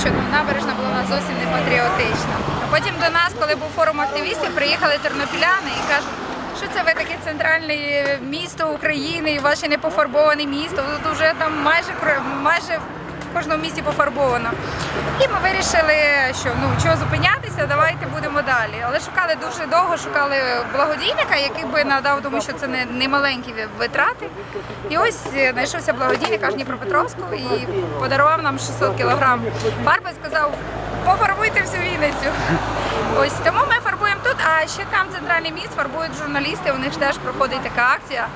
що набережна була у нас зовсім не патріотична. А потім до нас, коли був форум активістів, приїхали тернопіляни і кажуть, що це ви таке центральне місто України, і ваше не пофарбоване місто. Тут вже там майже майже кожному місті пофарбовано. І ми вирішили, що ну чого зупинятися, давайте будемо далі. Але шукали дуже довго, шукали благодійника, який би надав, тому що це не, не маленькі витрати. І ось е, знайшовся благодійник аж Дніпропетровську і подарував нам 600 кілограм фарби. Сказав, пофарбуйте всю Вінницю. Ось тому ми фарбуємо тут. А ще там центральний міст фарбують журналісти. У них теж проходить така акція.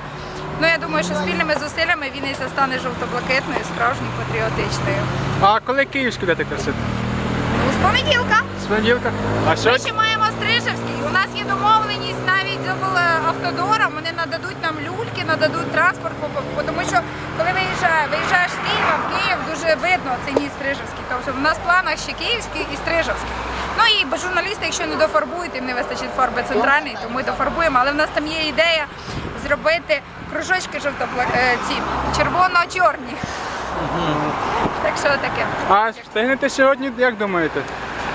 Ну я думаю, що спільними зусиллями Вінниця стане жовто-блакитною, справжньою патріотичною. А коли київську дати красити? Ну, з понеділка. З понеділка? А Ми ще маємо Стрижевський. У нас є домовленість навіть з автодором. Вони нададуть нам люльки, нададуть транспорт, тому що коли виїжджає, виїжджаєш з Києва, в Київ дуже видно цей міст Стрижевський. Тобто в нас в планах ще Київський і Стрижевський. Ну і журналісти, якщо не дофарбують, їм не вистачить фарби центральної, то ми дофарбуємо. Але в нас там є ідея зробити кружочки жовто ці червоно-чорні. Так що таке. А встигнете сьогодні, як думаєте?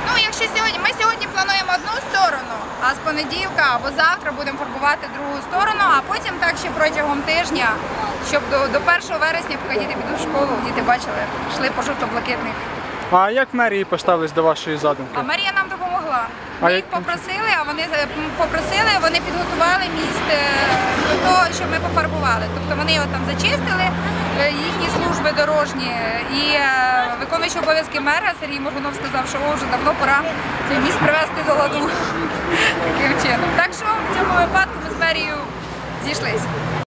Ну, якщо сьогодні, ми сьогодні плануємо одну сторону, а з понеділка або завтра будемо фарбувати другу сторону, а потім так ще протягом тижня, щоб до, до 1 вересня, поки діти підуть в школу, діти бачили, йшли по жовто-блакитних. А як мерії поставились до вашої задумки? А Марія нам Ми їх попросили, а вони е, попросили, вони підготували міст е, до того, щоб ми пофарбували. Тобто вони його там зачистили, е, їхні служби дорожні. І виконуючий обов'язки мера Сергій Моргунов сказав, що о, вже давно пора цей міст привести до ладу таким чином. Так що в цьому випадку ми з мерією зійшлися.